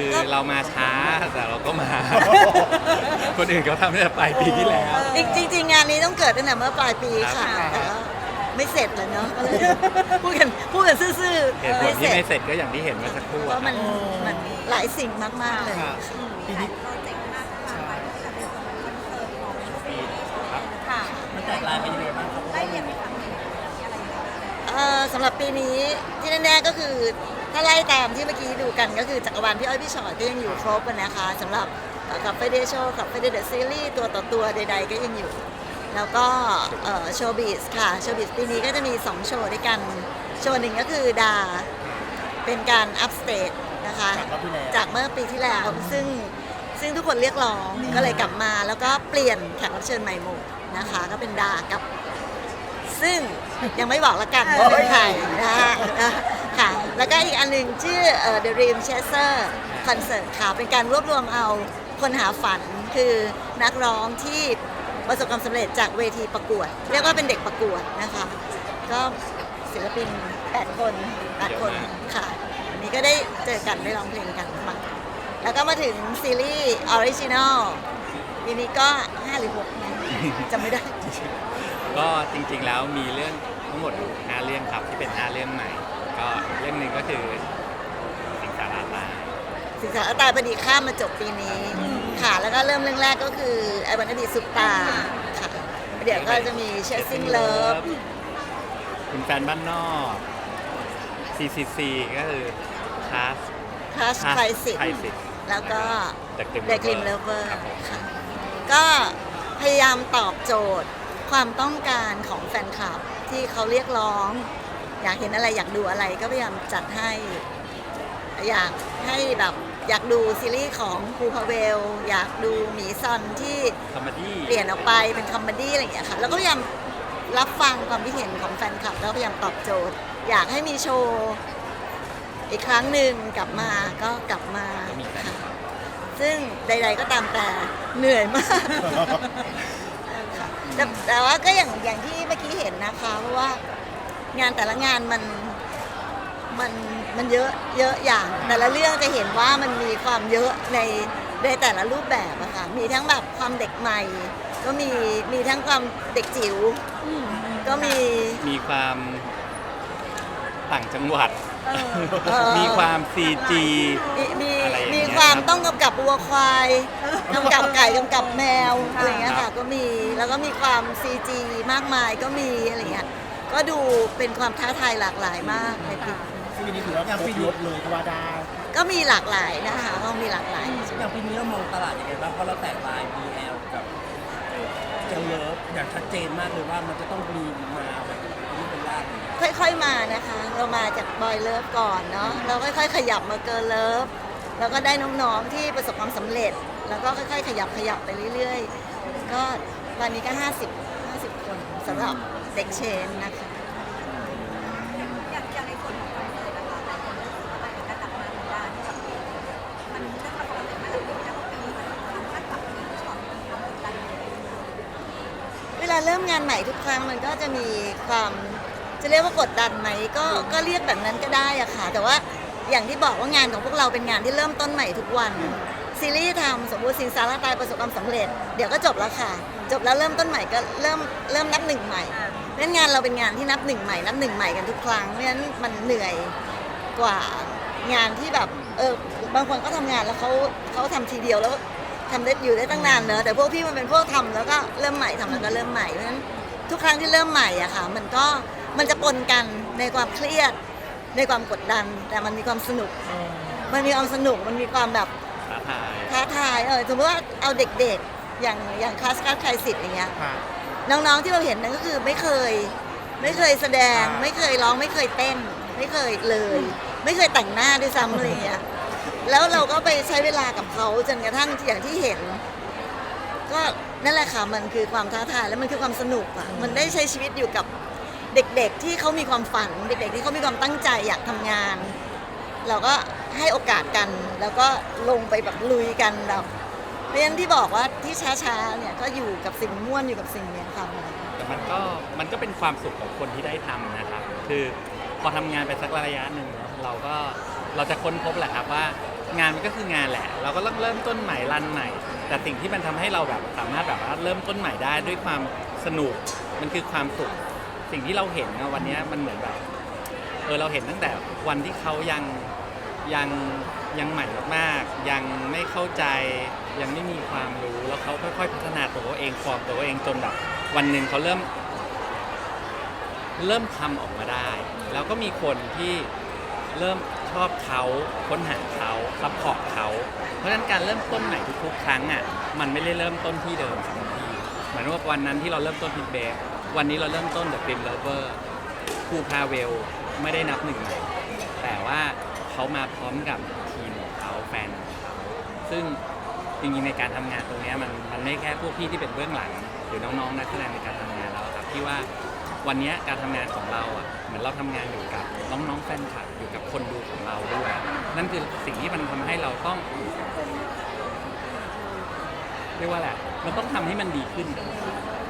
คือก็เรามาช้าแต่เราก็มา คนอื่นเขาทำตั้งแต่ปลายปีที่แล้ว จริงจริงๆงานนี้ต้องเกิดตั้งแต่เมื่อปลายปีค่ะครับ แต่ว่าไม่เสร็จเลยเนาะก็เลยพูดกันพูดกันซื่อเหตุๆผลที่ไม่ไม่เสเสร็จร็จก็อย่างที่เห็นเมื่อสักครู่เพอะราะมันมันหลายสิ่งมากๆเลย ครับปีนี้ครับมันแตกลายเป็นยังไงบ้างครับได้เรียนเอ่อสำหรับปีนี้ที่แน่ๆก็คือ ถ้าไล่ตามที่เมื่อกี้ดูกันก็คือจักรวาลพี่อ้อยพี่ชอตก็ยังอยู่ครบอะนะคะสำหรับกับไฟเดย์โชว์กับไฟเดย์เดอะซีรีส์ตัวต่อตัวใด ๆ ก็ยังอยู่ แล้วก็โชว์บีสค่ะโชว์บีสปีนี้ก็จะมี 2 โชว์ด้วยกัน โชว์หนึ่งก็คือดา เป็นการอัพสเตจนะคะจากรอบที่แล้วจากเมื่อปีที่แล้วซึ่งซึ่งทุกคนเรียกร้องก็เลยกลับมาแล้วก็เปลี่ยนแขกรับเชิญใหม่หมดนะคะ ก็เป็นดากับ ซึ่งยังไม่บอกละกันว่าเป็นใครนะคะค่ะ แล้วก็อีกอันหนึ่งชื่อเอ่อ The Dream Chaser Concert ค่ะ เป็นการรวบรวมเอาคนหาฝันคือนักร้องที่ประสบความสำเร็จจากเวทีประกวด เรียกว่าเป็นเด็กประกวดนะคะ ก็ศิลปิน 8 คน 8 คนค่ะ วันนี้ก็ได้เจอกันได้ร้องเพลงกันมาแล้วก็มาถึงซีรีส์ออริจินอลปีนี้ก็ 5 หรือ 6 นะจำไม่ได้ ก็จริงๆแล้วมีเรื่องทั้งหมดอยู่5เรื่องครับที่เป็น 5 เรื่องใหม่ ก็เรื่องหนึ่งก็คือสิงสาราตาศึกษาตายพอดีข้ามมาจบปีนี้ค่ะแล้วก็เริ่มเรื่องแรกก็คือไอวันอดีตซุปตาค่ะเดี๋ยวก็จะมีเชสซิ่งเลิฟคุณแฟนบ้านนอก CCC ก็คือคาสคลาสไครสิไครสิสแล้วก็ The Grim เด e กลิมเล Lover เวอร์ครับผมค่ะก็พยายามตอบโจทย์ความต้องการของแฟนคลับที่เขาเรียกร้อง อยากเห็นอะไรอยากดูอะไรก็พยายามจัดให้ อยากให้แบบอยากดูซีรีส์ของครูพาเวล อยากดูหมีซอนที่คอมเมดี้เปลี่ยนออกไปเป็นคอมเมดี้อะไรอย่างเงี้ยค่ะ แล้วก็พยายามรับฟังความคิดเห็นของแฟนคลับ แล้วพยายามตอบโจทย์ อยากให้มีโชว์ อีกครั้งหนึ่งกลับมาก็กลับมาก็มีแฟนค่ะซึ่งใด ๆก็ตามแต่เหนื่อยมากค่ะแต่แต่ว่าก็อย่างอย่างที่เมื่อกี้เห็นนะคะเพราะว่า งานแต่ละงานมันมันมันเยอะเยอะอย่าง แต่ละเรื่องจะเห็นว่ามันมีความเยอะในในแต่ละรูปแบบอะค่ะมีทั้งแบบความเด็กใหม่ ก็มีมีทั้งความเด็กจิ๋วก็มี มีความต่างจังหวัด เอ่อมีความ CG มีมีอะไรอย่างเงี้มียความครับ ต้องกำกับวัวควายกำกับไก่กำกับแมวอะไรอย่างเงี้ยครัค่ะบก็มีแล้วก็มีความ CG มากมายก็มีอะไรเงี้ย ก็ดูเป็นความท้าทายหลากหลายมากในปีนี้ซึ่งปีนี้ถือว่าครบรถเลยก็ว่าได้ก็มีหลากหลายนะคะก็มีหลากหลาย อย่างปีนี้เรามองตลาดยังไงบ้างเพราะเราแตกลาย BL กับเจลเลิฟอย่างชัดเจนมากเลยว่ามันจะต้องมีมาแบบนี้เป็นรากเลยค่อยๆมานะคะ เรามาจากบอยเลิฟก่อนเนาะเราค่อยๆ ขยับมาเกิร์ลเลิฟแล้วก็ได้น้องๆที่ประสบความสำเร็จ แล้วก็ค่อยๆ ขยับขยับไปเรื่อยๆ ก็ตอนนี้ก็ 50 50คน สำหรับเด็กเชนนะคะอย่างอย่างในส่วนของการเลยนะคะหลายคนรู้สึกว่าการกลับมาของดาที่แบบมันเรื่องประสบความสำเร็จมาหลายปีแล้วก็ปีนี้มันคาดหวังที่ช็อตมีความกดดันเวลาเริ่มงานใหม่ทุกครั้งมันก็จะมีความจะเรียกว่ากดดันไหมก็ก็เรียกแบบนั้นก็ได้อะค่ะ แต่ว่าอย่างที่บอกว่างานของพวกเราเป็นงานที่เริ่มต้นใหม่ทุกวัน ซีรีส์ทำสมมติสิงสาราตายประสบความสำเร็จ เดี๋ยวก็จบแล้วค่ะ จบแล้วเริ่มต้นใหม่ก็เริ่มเริ่มนับหนึ่งใหม่เพราะฉะนั้นงานเราเป็นงานที่นับหนึ่งใหม่นับหนึ่งใหม่กันทุกครั้งเพราะฉะนั้นมันเหนื่อยกว่างานที่แบบเออบางคนก็ทำงานแล้วเขาเขาทำทีเดียวแล้วทำได้อยู่ได้ตั้งนานเนอะแต่พวกพี่มันเป็นพวกทำแล้วก็เริ่มใหม่ทำแล้วก็เริ่มใหม่เพราะฉะนั้นทุกครั้งที่เริ่มใหม่อะค่ะ มันก็มันจะปนกันในความเครียดในความกดดัน แต่มันมีความสนุก มันมีความสนุกมันมีความแบบ ท้าทายท้าทายเออสมมติว่าเอาเด็กๆ อย่างอย่างคลาสการ์ดไครสิทธิ์อย่างเงี้ยค่ะ น้องๆที่เราเห็นนั่นก็คือไม่เคย ไม่เคยแสดงไม่เคยร้องไม่เคยเต้น ไม่เคยเลย ไม่เคยแต่งหน้าด้วยซ้ำอะไรเงี้ยแล้วเราก็ไปใช้เวลากับเขาจนกระทั่งอย่างที่เห็น ก็นั่นแหละค่ะมันคือความท้าทายและมันคือความสนุกอะมันได้ใช้ชีวิตอยู่กับเด็กๆ ที่เขามีความฝัน เด็กๆ ที่เขามีความตั้งใจอยากทำงาน เราก็ ให้โอกาสกัน แล้วก็ลงไปแบบลุยกันแบบเพราะฉะนั้นที่บอกว่าที่ช้าๆเนี่ยก็อยู่กับสิ่งม่วนอยู่กับสิ่งเนี้ยค่ะแต่มันก็มันก็เป็นความสุขของคนที่ได้ทำนะครับ คือพอทำงานไปสักระยะหนึ่งเราก็เราจะค้นพบแหละครับว่างานมันก็คืองานแหละ เราก็ต้องเริ่มต้นใหม่รันใหม่ แต่สิ่งที่มันทำให้เราแบบสามารถแบบว่าเริ่มต้นใหม่ได้ด้วยความสนุกมันคือความสุขสิ่งที่เราเห็นนะวันนี้มันเหมือนแบบเออเราเห็นตั้งแต่วันที่เขายัง ยังยังใหม่มากๆ ยังไม่เข้าใจยังไม่มีความรู้แล้วเขาค่อยๆพัฒนาตัวเขาเองฟอร์มตัวเขาเองจนแบบวันหนึ่งเขาเริ่ม เริ่มทำออกมาได้ แล้วก็มีคนที่เริ่มชอบเขาค้นหาเขาซัพพอร์ตเขา เพราะฉะนั้นการเริ่มต้นใหม่ทุกๆครั้งอะมันไม่ได้เริ่มต้นที่เดิมสำหรับพี่เหมือนว่าวันนั้นที่เราเริ่มต้นพิทเบฟวันนี้เราเริ่มต้นเดอะฟิล์มเลเวอร์คูพาเวลไม่ได้นับหนึ่งใหม่แต่ว่า เขามาพร้อมกับทีมของเขาแฟนของเขาซึ่งจริงๆในการทำงานตรงเนี้ยมันมันไม่แค่พวกพี่ที่เป็นเบื้องหลัง หรือน้องๆนักแสดงในการทำงานเราครับที่ว่าวันเนี้ยการทำงานของเราอะเหมือนเราทำงานอยู่กับน้องๆแฟนคลับอยู่กับคนดูของเราด้วยนั่นคือสิ่งที่มันทำให้เราต้อง เรียกว่าแหละไรมันต้องทำให้มันดีขึ้น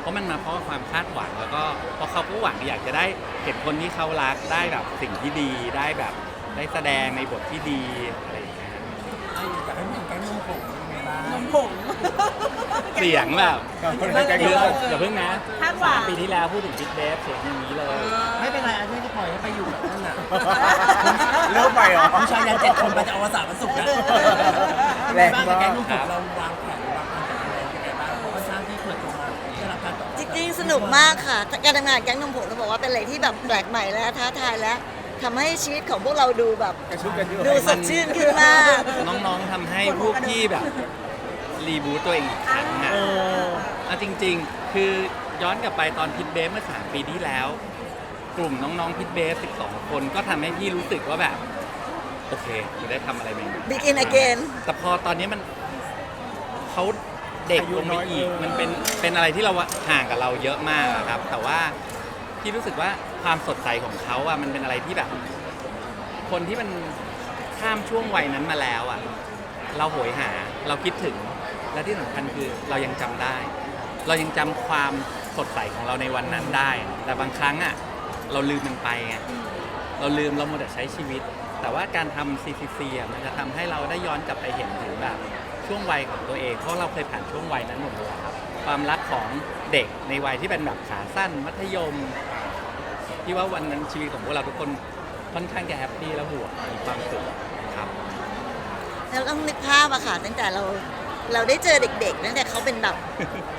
เพราะมันมาเพราะความคาดหวังแล้วก็เพราะเขาก็หวังอยากจะได้เห็นคนที่เขารักได้แบบสิ่งที่ดีได้แบบ ได้แสดงในบทที่ดีอะไรอย่างเงี้ยไอ้อยากให้พูดถึงแก๊งนมผงเป็นไงบ้างนมผง เสียงแบบคนละแก๊งเยเยอะอะอย่าเพิ่งนะคาดหวัสางมปีที่แล้วพูดถึงบิ๊กเดฟเสียงอย่างนี้เลย ไม่เป็นไรอาที่ปล่อยให้ไปอยู่กับนั่นน่ะเริ่มไปเหรอ ผู้ชายยันเจ็ดคนไปจะอวสานวันศุกร์นะแรงมากบ้แก๊งนมผงเราวางแผนวางแผนจัดการยังไงบ้างเพราะว่าสร้างที่เปิดตัวมาได้รับการตอบรับจริงๆ สนุกมากค่ะ การทำงานแก๊งนมผงต้องบอกว่าเป็นอะไรที่แบบแปลกใหม่และท้าทายและ ทำให้ชีวิตของพวกเราดูแบบกระชุ่มกระชวยดูสดชื่นขึ้นมากน้องๆทำให้พวกพี่แบบ รีบูตตัวเองอีกครั้งอะเออเอาจริง ๆ คือย้อนกลับไปตอนพิทเบฟเมื่อ 3 ปีที่แล้ว กลุ่มน้องๆพิทเบฟ12 คนก็ทำให้พี่รู้สึกว่าแบบ โอเคจะได้ทำอะไรใหม่ๆ Begin again แต่พอตอนนี้มันเขาเด็กลงไปอีก มันเป็นเป็นอะไรที่เราห่างกับเราเยอะมากอะครับ แต่ว่าพี่รู้สึกว่า ความสดใสของเขาอะมันเป็นอะไรที่แบบ คนที่มันข้ามช่วงวัยนั้นมาแล้วอะ เราโหยหาเราคิดถึงและที่สำคัญคือเรายังจำได้ เรายังจำความสดใสของเราในวันนั้นได้ แต่บางครั้งอะเราลืมมันไปไงเราลืมเราหมดแต่ใช้ชีวิต แต่ว่าการทำ CCC อะมันจะทำให้เราได้ย้อนกลับไปเห็นถึงแบบช่วงวัยของตัวเอง เพราะเราเคยผ่านช่วงวัยนั้นหมดเลยครับความรักของเด็กในวัยที่เป็นแบบขาสั้นมัธยม ที่ว่าวันนั้นชีวิตของพวกเราทุกคนค่อนข้างจะแฮปปี้และบวกมีความสุขครับแล้วต้องนึกภาพอะค่ะตั้งแต่เราเราได้เจอเด็กๆตั้งแต่เขาเป็นแบบ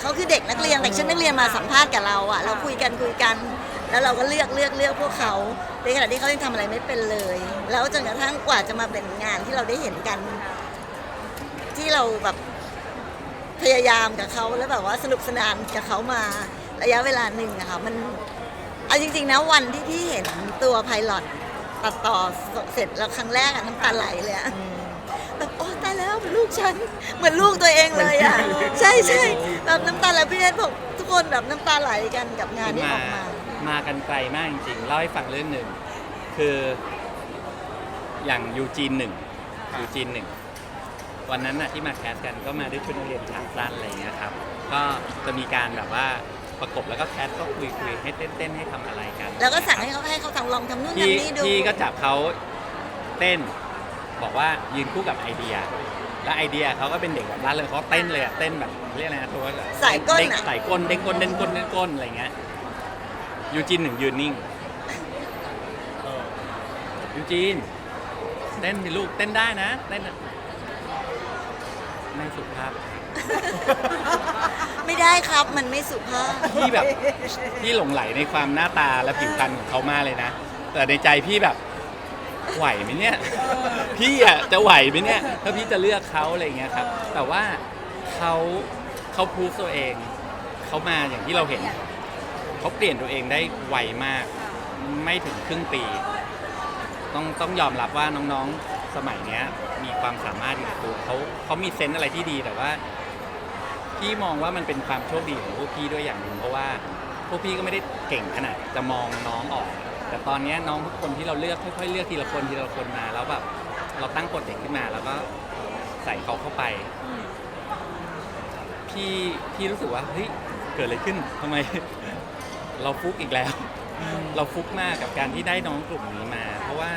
เขาคือเด็กนักเรียนแต่ชุดนักเรียนมาสัมภาษณ์กับเราอะเราคุยกันคุยกัน แล้วเราก็เลือกเลือกเลือกพวกเขาในขณะที่เขายังทำอะไรไม่เป็นเลย แล้วจนกระทั่งกว่าจะมาเป็นงานที่เราได้เห็นกัน ที่เราแบบพยายามกับเขาแล้วแบบว่าสนุกสนานกับเขามาระยะเวลาหนึ่งอะค่ะมัน เอาจริงๆนะวันที่พี่เห็นตัวไพลอตตัดต่อเสร็จแล้วครั้งแรกอะน้ำตาไหลเลยอะแบบโอ้ตายแล้วลูกฉันเหมือนลูกตัวเองเลยอะใช่ใช่แบบน้ำตาไหลพี่เนทบอกทุกคนแบบน้ำตาไหลกันกับงานที่ออกมา มากันไกลมากจริงๆเล่าให้ฟังเรื่องหนึ่งคืออย่างยูจีนหนึ่งยูจีนหนึ่งวันนั้นน่ะที่มาแคสกันก็มาด้วยชุดนักเรียนขาสั้นอะไรอย่างเงี้ยครับก็จะมีการแบบว่า ประกบแล้วก็แคสก็คุยคุยๆให้เต้นเต้นๆให้ทำอะไรกันแล้วก็สั่งให้เขาให้เขาทำลองทำนู่นพี่ทำนี่ดูพี่ก็จับเขาเต้น บอกว่ายืนคู่กับไอเดีย แล้วไอเดียเขาก็เป็นเด็กแบบร่าเริงเขาเต้นเลยอะเต้นแบบเรียกอะไรนะตัวแบบสายก้นเด้งอะสายก้นเด้งก้นเด้งก้นเด้งก้นอะไรเงี้ยยูจีนหนึ่งยืนนิ่งเออยูจีนเต้นสิลูกเต้นได้นะเต้นนะไม่สุภาพ ไม่ได้ครับมันไม่สุภาพ พี่แบบพี่หลงไหลในความหน้าตาและผิวพรรณของเขามากเลยนะ แต่ในใจพี่แบบไหวไหมเนี่ย พี่อะจะไหวไหมเนี่ย ถ้าพี่จะเลือกเขาอะไรอย่างเงี้ยครับ แต่ว่าเขาเขาพูดตัวเองเขามาอย่างที่เราเห็นเขาเปลี่ยนตัวเองได้ไวมาก ไม่ถึงครึ่งปี ต้องต้องยอมรับว่าน้องๆสมัยเนี้ย มีความสามารถอยู่ในตัวเขาเขามีเซนส์อะไรที่ดีแต่ว่า พี่มองว่ามันเป็นความโชคดีของพวกพี่ด้วยอย่างหนึ่งเพราะว่าพวกพี่ก็ไม่ได้เก่งขนาดจะมองน้องออก แต่ตอนเนี้ยน้องทุกคนที่เราเลือกค่อยๆเลือกทีละคนทีละคนมา แล้วแบบเราตั้งโปรเจกต์ขึ้นมา แล้วก็ใส่เขาเข้าไป พี่พี่รู้สึกว่าเฮ้ยเกิดอะไรขึ้นทำไม เราฟุกอีกแล้ว เราฟุกมากกับการที่ได้น้องกลุ่มนี้มา เพราะว่า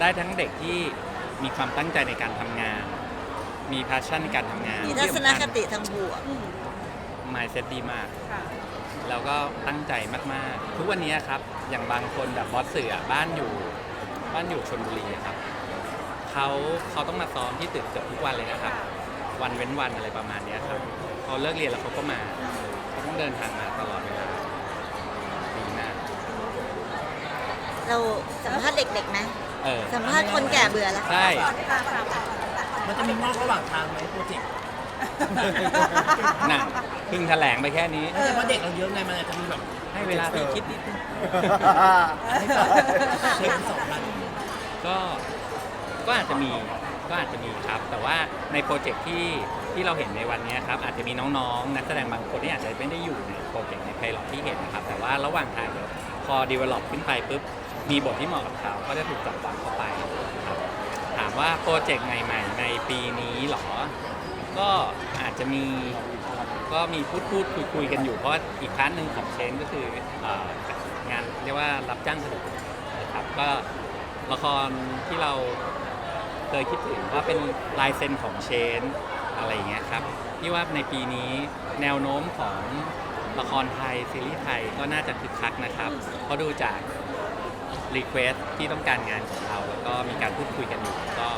ได้ทั้งเด็กที่มีความตั้งใจในการทำงาน มีพาชั่นในการทำงานมีทัศนคติทางบวก มายเซ็ตดีมากแล้วก็ตั้งใจมาก ๆ ทุกวันนี้ครับ อย่างบางคนแบบบอสเสือบ้านอยู่บ้านอยู่ชนบุรีครับเขาเขาต้องมาซ้อมที่ตึกเกือบทุกวันเลยนะครับ วันเว้นวันอะไรประมาณเนี้ยครับเขาเลิกเรียนแล้วเขาก็มาเขาต้องเดินทางมาตลอดเวลาดีมากเราสัมภาษณ์เด็กๆไหมเออสัมภาษณ์คนแก่เบื่อแล้ว ใช่ มันจะมีนอกระหว่างทางไหมโปรเจกต์น่ะเพิ่งแถลงไปแค่นี้ แต่ว่าเด็กเราเยอะไงมันอาจจะมีแบบให้เวลาพี่คิดนิดนึงให้สองเด็กสองพันก็ก็อาจจะมีก็อาจจะมีครับ แต่ว่าในโปรเจกต์ที่ที่เราเห็นในวันนี้ครับอาจจะมีน้องๆ นักแสดงบางคนที่อาจจะไม่ได้อยู่ในโปรเจกต์ในไพลอตที่เห็นนะครับ แต่ว่าระหว่างทางเดี๋ยวพอ develop ขึ้นไปปุ๊บมีบทที่เหมาะกับเขาก็จะถูกจับวางเข้าไปครับถาม ว่าโปรเจกต์ใหม่ๆ ในปีนี้เหรอ ก็อาจจะมีก็มีพูดพูดคุยคุยกันอยู่เพราะอีกพาร์ทหนึ่งของเชนก็คือเอ่องานเรียกว่ารับจ้างสนุกนะครับก็ละครที่เราเคยคิดถึงว่าเป็นลายเซ็นของเชนอะไรอย่างเงี้ยครับที่ว่าในปีนี้แนวโน้มของละครไทยซีรีส์ไทยก็น่าจะคึกคักนะครับเพราะดูจาก รีเควสที่ต้องการงานของเรา แล้วก็มีการพูดคุยกันอยู่ก็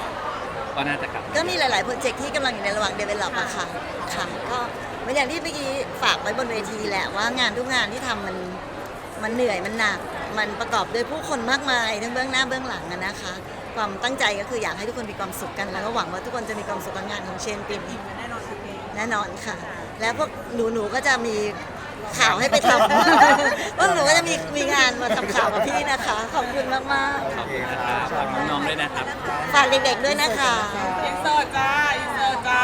ก็น่าจะกลับาก็มีหลาย ๆ โปรเจกต์ที่กำลังอยู่ในระหว่าง develop อะค่ะ ค่ะ ก็เหมือนอย่างที่เมื่อกี้ฝากไว้บนเวทีแหละว่างานทุกงานที่ทำมันมันเหนื่อยมันหนัก มันประกอบด้วยผู้คนมากมายทั้งเบื้องหน้าเบื้องหลังอะนะคะ ความตั้งใจก็คืออยากให้ทุกคนมีความสุขกัน แล้วก็หวังว่าทุกคนจะมีความสุขกับงานของเชนปีนี้แน่นอนคือเพลงแน่นอนค่ะ แล้วพวกหนูหนูๆก็จะมี ข่าวให้ไปทำว่าหนูก็จะมีมีงานมาทำข่าวกับพี่นะคะ ขอบคุณมากมากขอบคุณครับฝากน้องๆด้วยนะครับ ฝากเด็กๆด้วยนะคะอินเตอร์จ้าอินเตอร์จ้า